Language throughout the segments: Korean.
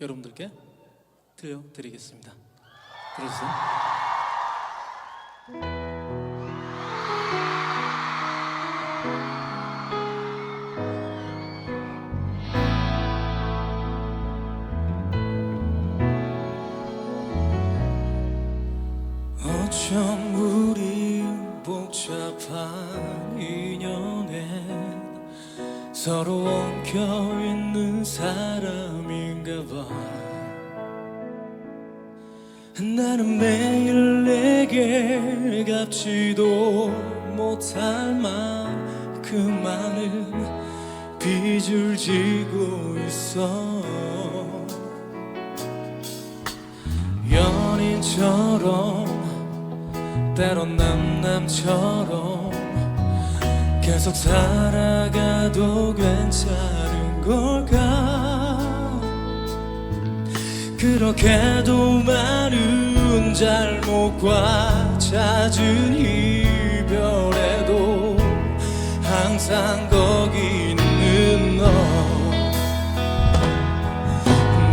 여러분들께 들려드리겠습니다. 들어주세요. 어 서로 엉켜 있는 사람인가 봐. 나는 매일 내게 갚지도 못할 만큼 많은 빚을 지고 있어. 연인처럼 때론 남남처럼 계속 살아가도 괜찮은 걸까? 그렇게도 많은 잘못과 잦은 이별에도 항상 거기 있는 너.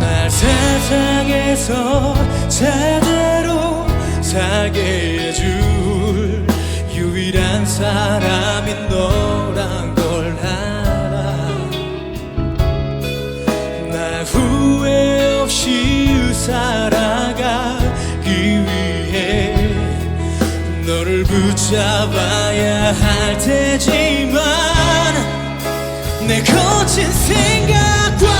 날 세상에서 제대로 살게 해줄 유일한 사람이 너 너를 붙잡아야 할 테지만 내 거친 생각과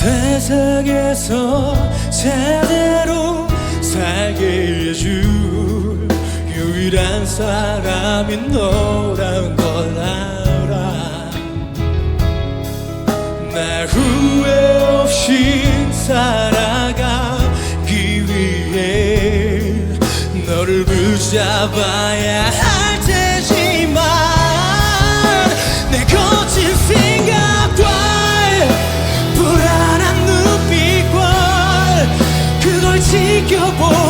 세상에서 제대로 살게 해줄 유일한 사람이 너란 걸 알아. 날 후회 없이 살아가기 위해 너를 붙잡아야 그걸